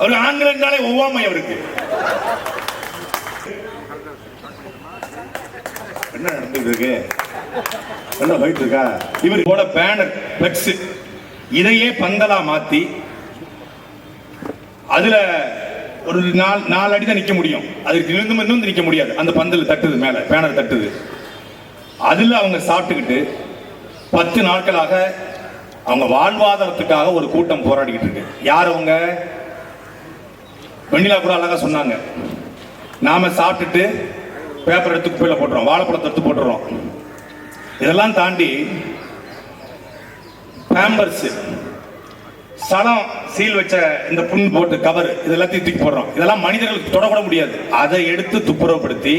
அவரு ஆங்கிலம் என்றாலே ஒவ்வாமை அவருக்கு. என்ன நடந்துட்டு இருக்கு என்ன போயிட்டு இருக்கா இவர் போட பேனர் பிளக்ஸ் இதையே பந்தலா மாத்தி அதுல ஒரு நாலு நாலு அடி தான் நிக்க முடியும். அதுக்கு நிமிர்ந்து வந்து நிக்க முடியாது. அந்த பந்தல் தட்டுது மேல பேனர் தட்டுது. அதுல அவங்க சாப்பிட்டுக்கிட்டு பத்து நாட்களாக அவங்க வாழ்வாதாரத்துக்காக ஒரு கூட்டம் போராடிக்கிட்டு இருக்கு. யார் அவங்க? வெண்ணிலா கூட அழகா சொன்னாங்க. நாம சாப்பிட்டுட்டு பேப்பர் எடுத்து குப்பையில் போட்டுறோம் வாழைப்பழத்தை எடுத்து போட்டுறோம். இதெல்லாம் தாண்டி பேம்பர்ஸ் சலம் சீல் வச்ச இந்த புண் போட்டு கவர் இதெல்லாத்தையும் தூக்கி போடுறோம். இதெல்லாம் மனிதர்களுக்கு தொடக்கூட முடியாது. அதை எடுத்து துப்புரவுப்படுத்தி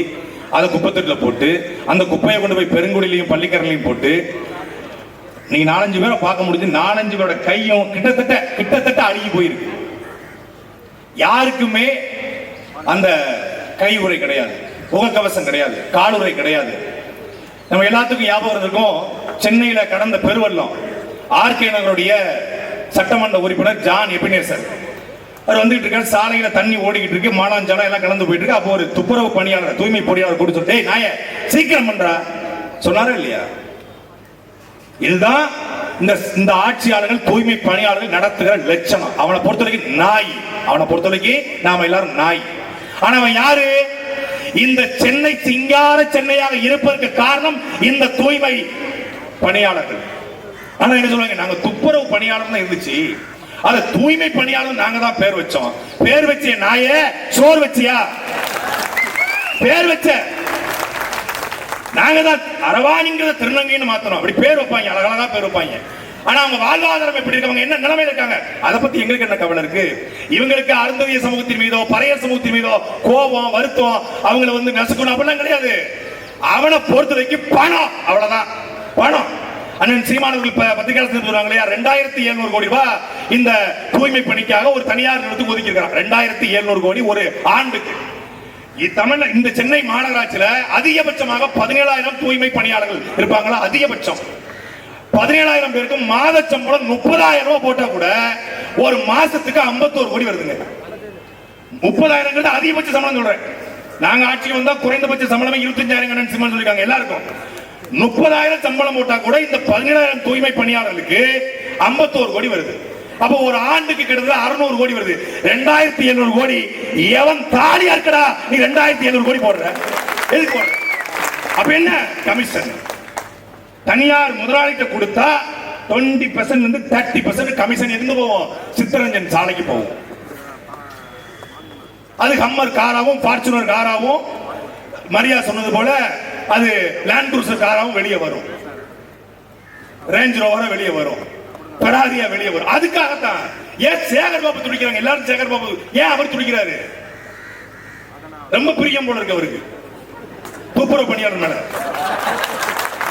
அதை குப்பத்தொட்டில போட்டு அந்த குப்பையை கொண்டு போய் பெருங்குடிலையும் பள்ளிக்கரணையும் போட்டு நீங்க நாலஞ்சு பேரை பார்க்க முடிஞ்சு நாலஞ்சு பேரோட கையும் கிட்டத்தட்ட கிட்டத்தட்ட அழுகி போயிருக்கு. யாருக்குமே அந்த கை உரை கிடையாது. முகக்கவசம் கிடையாது. காலுறை கிடையாது. நம்ம எல்லாத்துக்கும் ஞாபகம் இருக்கும் சென்னையில் கடந்த பெருவெள்ளம் ஆர்கே நகருடைய சட்டமன்ற உறுப்பினர் ஜான் எபினேசர் அவர் வந்துகிட்டு இருக்காரு. சாலையில தண்ணி ஓடிக்கிட்டு இருக்கு. மானாஞ்சாலம் எல்லாம் கலந்து போயிட்டு இருக்கு. அப்போ ஒரு துப்புரவு பணியாளர் தூய்மை பணியாளர் கூட்டி சொல்லி "டேய் நாய சீக்கிரம் பண்றா. சொன்னாரா இல்லையா? இதுதான் இந்த இந்த ஆட்சியாளர்கள் தூய்மை பணியாளர்கள் நடத்துகிற லட்சணம். அவனை பொறுத்தவரைக்கும் நாய். அவனை பொறுத்த வரைக்கும் நாம எல்லாரும் நாய். ஆனா அவன் யாரு? இந்த சென்னை சிங்கார சென்னையாக இருப்பதற்கு காரணம் இந்த தூய்மை பணியாளர்கள். ஆனா என்ன சொல்லுவாங்க நாங்க துப்புரவு பணியாளர் தான் இருந்துச்சு. அது தூய்மை பணியாளர் நாங்க தான் பேர் வச்சோம். பேர் வச்ச நாயே சோறு வச்சியா? பேர் வச்ச நாங்க தான் அரவாணிங்கிறத திருநங்கைன்னு மாத்தணும் அப்படி பேர் வைப்பாங்க அழகழகா பேர் வைப்பாங்க. ஆனா அவங்க வாழ்வாதாரம் எப்படி இருக்கவங்க என்ன நிலைமையில இருக்காங்க? அதை பத்தி எங்களுக்கு என்ன கவலை இருக்கு? இவங்களுக்கு அருந்ததிய சமூகத்தின் மீதோ பழைய சமூகத்தின் மீதோ கோபம் வருத்தம் அவங்கள வந்து நசுக்கணும் அப்படிலாம் கிடையாது. அவனை பொறுத்த வரைக்கும் பணம். அவ்வளவுதான். பணம். அண்ணன் சீமானவர்கள் இப்ப பத்திரிகையாளர் சொல்றாங்க இல்லையா? ரெண்டாயிரத்தி எழுநூறு கோடி ரூபாய் இந்த தூய்மை பணிக்காக ஒரு தனியார் நிறுவனத்துக்கு ஒதுக்கி இருக்காங்க ரெண்டாயிரத்தி எழுநூறு கோடி ஒரு ஆண்டுக்கு. தமிழ் இந்த சென்னை மாநகராட்சியில அதிகபட்சமாக பதினேழாயிரம் தூய்மை பணியாளர்கள் இருப்பாங்களா? அதிகபட்சம். பதினேழாயிரம் பேருக்கு மாத சம்பளம் முப்பதாயிரம் ரூபாய் போட்டா கூட ஒரு மாசத்துக்கு ஐம்பத்தோரு கோடி வருதுங்க. முப்பதாயிரம் அதிகபட்ச சம்பளம் சொல்றேன். நாங்க ஆட்சிக்கு வந்தா குறைந்தபட்ச சம்பளமே இருபத்தஞ்சாயிரம் சம்பளம் சொல்லிருக்காங்க எல்லாருக்கும். முப்பதாயிரம் சம்பளம் போட்டா கூட இந்த பதினேழாயிரம் தூய்மை பணியாளர்களுக்கு ஐம்பத்தோரு கோடி வருது. அப்ப ஒரு ஆண்டுக்கு கிட்டத்தட்ட அறுநூறு கோடி வருது. ரெண்டாயிரத்தி எழுநூறு கோடி. எவன் தாலியா இருக்கடா நீ ரெண்டாயிரத்தி எழுநூறு கோடி போடுற? எதுக்கு போடுற? அப்ப என்ன? கமிஷன். தனியார் முதலாளிகிட்ட கொடுத்தா டுவெண்ட்டி பர்சன்ட் வந்து தேர்ட்டி பர்சன்ட் கமிஷன் எங்க போவோம்? சித்தரஞ்சன் சாலைக்கு போவோம். அது ஹம்மர் காராவும் ஃபார்ச்சுனர் காராவும் மரியா சொன்னது போல அது லேண்ட் குரூசர் காராவும் வெளியே வரும். ரேஞ்ச் ரோவரா வெளியே வரும். பராதியா வெளியே வரும். அதுக்காகத்தான். ஏன் சேகர் பாபு துடிக்கிறாங்க? எல்லாரும் சேகர் பாபு. ஏன் அவர் துடிக்கிறாரு? ரொம்ப பிரியம் போல இருக்கு அவருக்கு. துப்புரவு பணியாளர் மேல.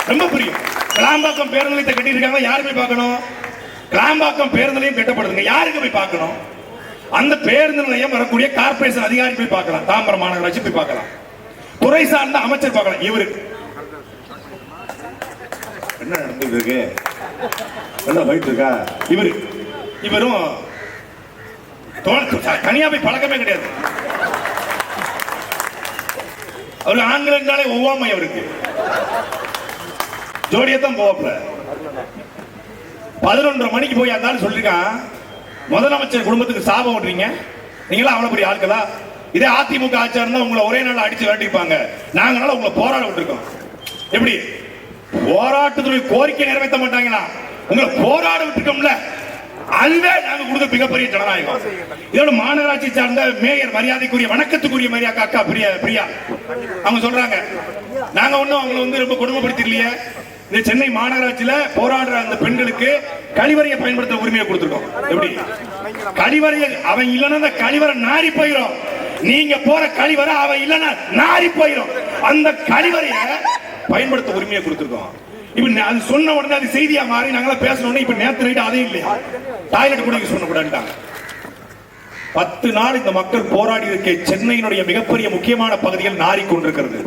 ரொம்ப பிரியம். கிளாம்பாக்கம் பேருந்து நிலையத்தை கட்டி இருக்காங்க யாரு போய் பார்க்கணும்? கிளாம்பாக்கம் பேருந்து நிலையம் கட்டப்படுதுங்க. யாருக்கு போய் பார்க்கணும்? அந்த பேருந்து நிலையம் வரக்கூடிய கார்பரேஷன் அதிகாரி போய் பார்க்கலாம். தாம்பரம் மாநகராட்சி போய் பார்க்கலாம். துறை சார்ந்த அமைச்சர் பார்க்கலாம். இவருக்கு. என்ன நடந்துருக்கு இருக்கு என்ன இருக்கா? இவரு இவரும் தனியா போய் பழக்கமே கிடையாது. அவரு ஆண்கள் என்றாலே ஒவ்வாமை அவருக்கு. ஜோடியத்தான் போவாப்ல பதினொன்றரை மணிக்கு போய் அந்த ஆள் சொல்லிருக்கான் முதலமைச்சர் குடும்பத்துக்கு சாபம் ஓட்டுறீங்க. நீங்களா அவ்வளவு பெரிய ஆட்களா? இதே அதிமுக ஆட்சியா இருந்தா உங்களை ஒரே நாள் அடிச்சு விரட்டிப்பாங்க. நாங்களால உங்களை போராட விட்டுருக்கோம். எப்படி? போராட்டத்துடைய கோரிக்கை நிறைவேற்ற மாட்டாங்களா? உங்களை போராட விட்டுருக்கோம்ல அதுவே நாங்க கொடுத்த மிகப்பெரிய ஜனநாயகம். இதோட மாநகராட்சி சார்ந்த மேயர் மரியாதைக்குரிய வணக்கத்துக்குரிய மரியா அக்கா பிரியா பிரியா. அவங்க சொல்றாங்க நாங்க ஒண்ணும் அவங்களை வந்து ரொம்ப கொடுமைப்படுத்தலையே இந்த சென்னை மாநகராட்சியில போராடுற அந்த பெண்களுக்கு கழிவறையை பயன்படுத்த உரிமையை கொடுத்துருக்கோம். எப்படி? கழிவறையை அவன் இல்லைன்னா அந்த கழிவறை நாரி போயிடும் நீங்க போற கழிவறை அவன் இல்லைன்னா நாரி போயிடும் அந்த கழிவறையை பயன்படுத்த உரிமையை கொடுத்துருக்கோம். இப்ப அது சொன்ன உடனே அது செய்தியா மாறி நாங்களாம் பேசணும் இப்ப நேத்து நைட்டு அதே இல்லையா? டாய்லெட் கூட யூஸ் பத்து நாள் இந்த மக்கள் போராடி இருக்க சென்னையினுடைய மிகப்பெரிய முக்கியமான பகுதிகள் நாறிக்கொண்டிருக்கிறது